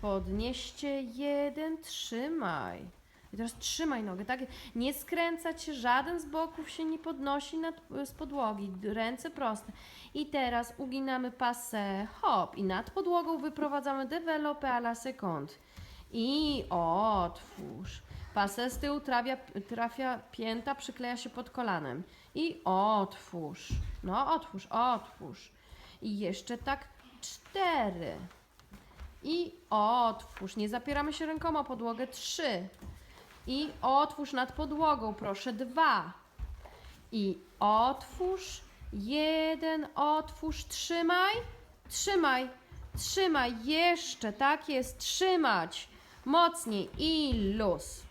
Podnieście jeden, trzymaj. I teraz trzymaj nogę, tak? Nie skręcać się, żaden z boków się nie podnosi nad, z podłogi. Ręce proste. I teraz uginamy pasę, hop. I nad podłogą wyprowadzamy développé à la seconde. I otwórz. Pasę z tyłu trafia, trafia pięta, przykleja się pod kolanem. I otwórz. No, otwórz, otwórz. I jeszcze tak cztery. I otwórz. Nie zapieramy się rękoma o podłogę. Trzy. I otwórz nad podłogą, proszę. Dwa. I otwórz. Jeden. Otwórz. Trzymaj. Trzymaj. Trzymaj. Jeszcze. Tak jest. Trzymać. Mocniej. I luz.